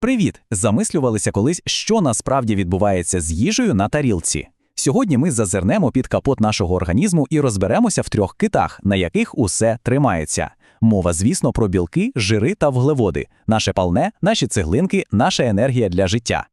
Привіт! Замислювалися колись, що насправді відбувається з їжею на тарілці. Сьогодні ми зазирнемо під капот нашого організму і розберемося в трьох китах, на яких усе тримається. Мова, звісно, про білки, жири та вуглеводи, наше палне, наші цеглинки, наша енергія для життя.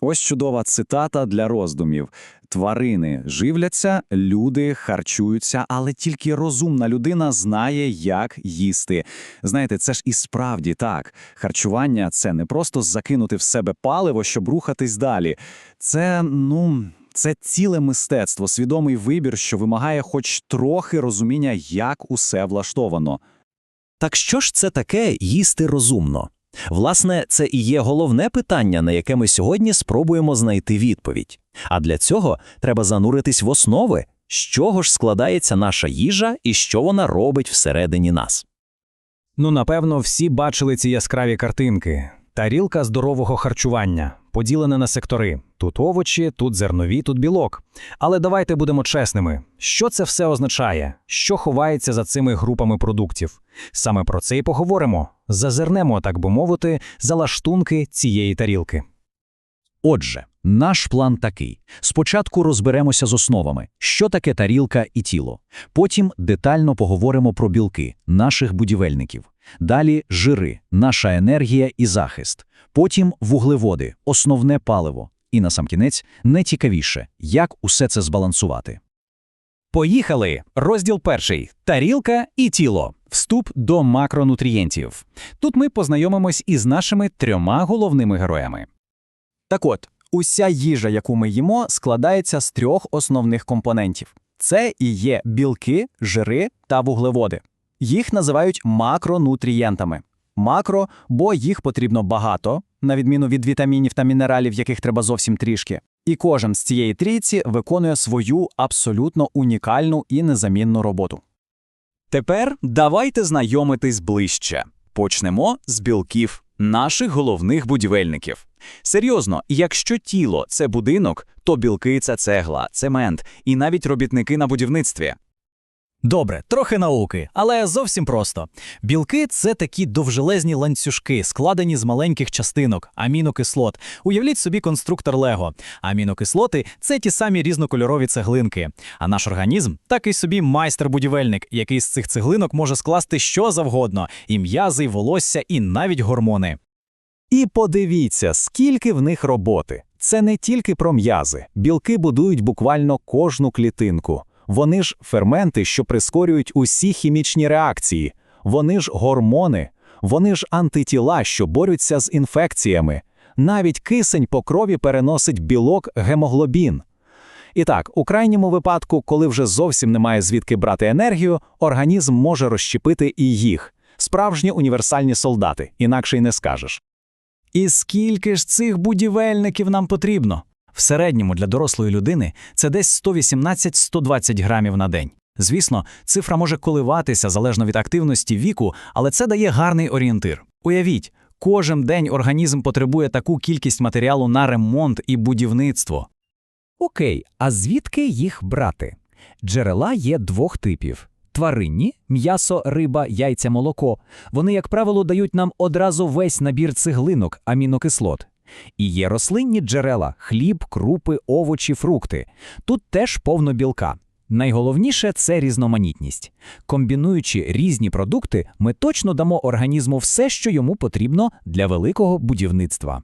Ось чудова цитата для роздумів. Тварини живляться, люди харчуються, але тільки розумна людина знає, як їсти. Знаєте, це ж і справді так. Харчування це не просто закинути в себе паливо, щоб рухатись далі. Це, ну, це ціле мистецтво, свідомий вибір, що вимагає хоч трохи розуміння, як усе влаштовано. Так що ж це таке їсти розумно? Власне, це і є головне питання, на яке ми сьогодні спробуємо знайти відповідь. А для цього треба зануритись в основи, з чого ж складається наша їжа і що вона робить всередині нас. Ну, напевно, всі бачили ці яскраві картинки. Тарілка здорового харчування, поділена на сектори. Тут овочі, тут зернові, тут білок. Але давайте будемо чесними. Що це все означає? Що ховається за цими групами продуктів? Саме про це і поговоримо. Зазирнемо, так би мовити, за лаштунки цієї тарілки. Отже, наш план такий: спочатку розберемося з основами, що таке тарілка і тіло. Потім детально поговоримо про білки, наших будівельників. Далі жири, наша енергія і захист. Потім вуглеводи, основне паливо. І насамкінець найцікавіше, як усе це збалансувати. Поїхали! Розділ перший тарілка і тіло. Вступ до макронутрієнтів. Тут ми познайомимось із нашими трьома головними героями. Так от, уся їжа, яку ми їмо, складається з трьох основних компонентів: це і є білки, жири та вуглеводи. Їх називають макронутрієнтами. Макро, бо їх потрібно багато, на відміну від вітамінів та мінералів, яких треба зовсім трішки. І кожен з цієї трійці виконує свою абсолютно унікальну і незамінну роботу. Тепер давайте знайомитись ближче. Почнемо з білків, наших головних будівельників. Серйозно, якщо тіло це будинок, то білки це цегла, цемент і навіть робітники на будівництві. Добре, трохи науки, але зовсім просто. Білки це такі довжелезні ланцюжки, складені з маленьких частинок, амінокислот. Уявіть собі конструктор Лего. Амінокислоти це ті самі різнокольорові цеглинки. А наш організм такий собі майстер-будівельник, який з цих цеглинок може скласти що завгодно: і м'язи, і волосся, і навіть гормони. І подивіться, скільки в них роботи. Це не тільки про м'язи. Білки будують буквально кожну клітинку. Вони ж ферменти, що прискорюють усі хімічні реакції. Вони ж гормони, вони ж антитіла, що борються з інфекціями. Навіть кисень по крові переносить білок гемоглобін. І так, у крайньому випадку, коли вже зовсім немає звідки брати енергію, організм може розщепити і їх. Справжні універсальні солдати, інакше й не скажеш. І скільки ж цих будівельників нам потрібно? В середньому для дорослої людини це десь 118-120 грамів на день. Звісно, цифра може коливатися залежно від активності віку, але це дає гарний орієнтир. Уявіть, кожен день організм потребує таку кількість матеріалу на ремонт і будівництво. Окей, а звідки їх брати? Джерела є двох типів: тваринні м'ясо, риба, яйця, молоко. Вони, як правило, дають нам одразу весь набір цеглинок, амінокислот. І є рослинні джерела хліб, крупи, овочі, фрукти. Тут теж повно білка. Найголовніше це різноманітність. Комбінуючи різні продукти, ми точно дамо організму все, що йому потрібно для великого будівництва.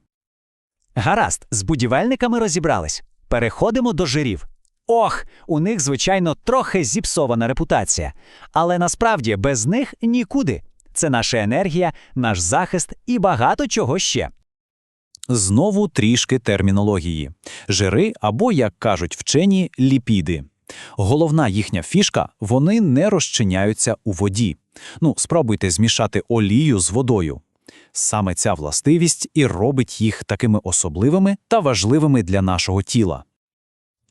Гаразд, з будівельниками розібрались. Переходимо до жирів. Ох, у них, звичайно, трохи зіпсована репутація. Але насправді без них нікуди. Це наша енергія, наш захист і багато чого ще. Знову трішки термінології. Жири або, як кажуть вчені, ліпіди. Головна їхня фішка – вони не розчиняються у воді. Ну, спробуйте змішати олію з водою. Саме ця властивість і робить їх такими особливими та важливими для нашого тіла.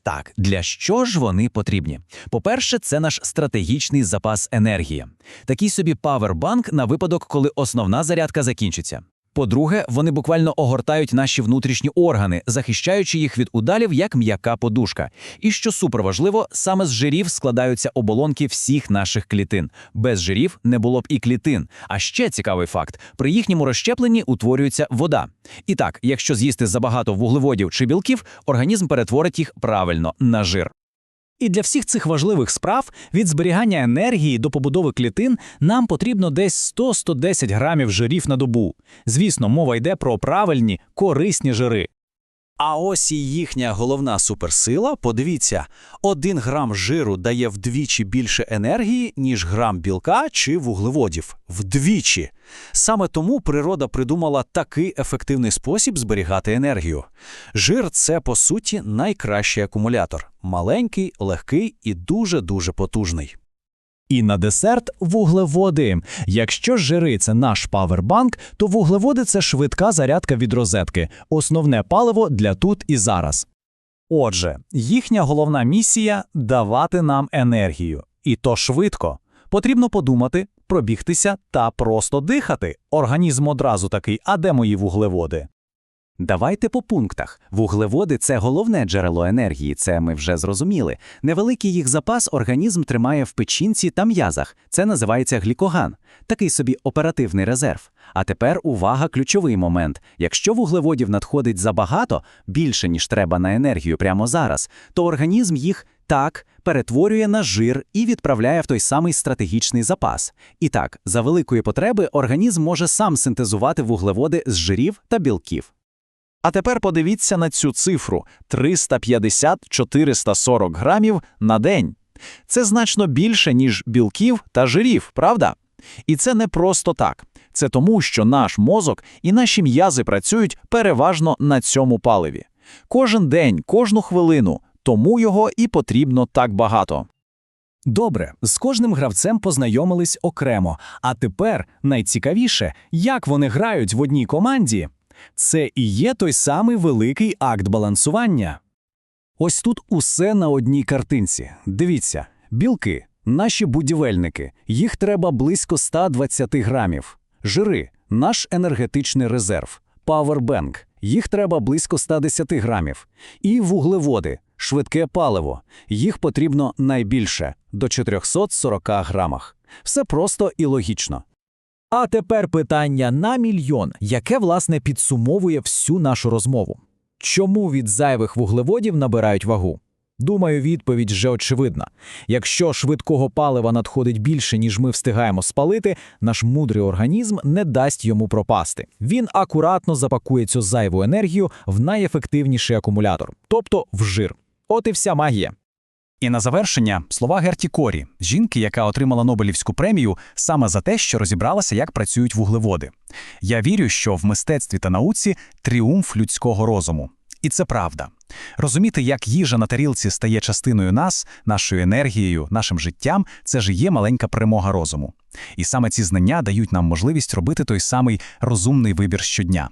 Так, для що ж вони потрібні? По-перше, це наш стратегічний запас енергії. Такий собі павербанк на випадок, коли основна зарядка закінчиться. По-друге, вони буквально огортають наші внутрішні органи, захищаючи їх від удалів як м'яка подушка. І що суперважливо, саме з жирів складаються оболонки всіх наших клітин. Без жирів не було б і клітин. А ще цікавий факт: при їхньому розщепленні утворюється вода. І так, якщо з'їсти забагато вуглеводів чи білків, організм перетворить їх правильно на жир. І для всіх цих важливих справ від зберігання енергії до побудови клітин нам потрібно десь 100-110 грамів жирів на добу. Звісно, мова йде про правильні, корисні жири. А ось і їхня головна суперсила. Подивіться, один грам жиру дає вдвічі більше енергії, ніж грам білка чи вуглеводів. Вдвічі. Саме тому природа придумала такий ефективний спосіб зберігати енергію. Жир це, по суті, найкращий акумулятор. Маленький, легкий і дуже-дуже потужний. І на десерт вуглеводи. Якщо жири це наш павербанк, то вуглеводи це швидка зарядка від розетки, основне паливо для тут і зараз. Отже, їхня головна місія давати нам енергію. І то швидко. Потрібно подумати, пробігтися та просто дихати. Організм одразу такий, а де мої вуглеводи? Давайте по пунктах. Вуглеводи це головне джерело енергії, це ми вже зрозуміли. Невеликий їх запас організм тримає в печінці та м'язах. Це називається глікоган, такий собі оперативний резерв. А тепер увага, ключовий момент. Якщо вуглеводів надходить забагато, більше ніж треба на енергію прямо зараз, то організм їх так перетворює на жир і відправляє в той самий стратегічний запас. І так, за великої потреби організм може сам синтезувати вуглеводи з жирів та білків. А тепер подивіться на цю цифру 350-440 грамів на день. Це значно більше, ніж білків та жирів, правда? І це не просто так. Це тому, що наш мозок і наші м'язи працюють переважно на цьому паливі. Кожен день, кожну хвилину, тому його і потрібно так багато. Добре, з кожним гравцем познайомились окремо, а тепер найцікавіше, як вони грають в одній команді. Це і є той самий великий акт балансування. Ось тут усе на одній картинці. Дивіться, білки, наші будівельники, їх треба близько 120 грамів. Жири, наш енергетичний резерв, павербенк, їх треба близько 110 грамів. І вуглеводи, швидке паливо, їх потрібно найбільше до 440 грамах. Все просто і логічно. А тепер питання на мільйон, яке власне підсумовує всю нашу розмову. Чому від зайвих вуглеводів набирають вагу? Думаю, відповідь вже очевидна. Якщо швидкого палива надходить більше, ніж ми встигаємо спалити, наш мудрий організм не дасть йому пропасти. Він акуратно запакує цю зайву енергію в найефективніший акумулятор, тобто в жир. От і вся магія. І на завершення слова Герті Корі, жінки, яка отримала Нобелівську премію саме за те, що розібралася, як працюють вуглеводи. Я вірю, що в мистецтві та науці тріумф людського розуму. І це правда. Розуміти, як їжа на тарілці стає частиною нас, нашою енергією, нашим життям, це ж є маленька перемога розуму. І саме ці знання дають нам можливість робити той самий розумний вибір щодня.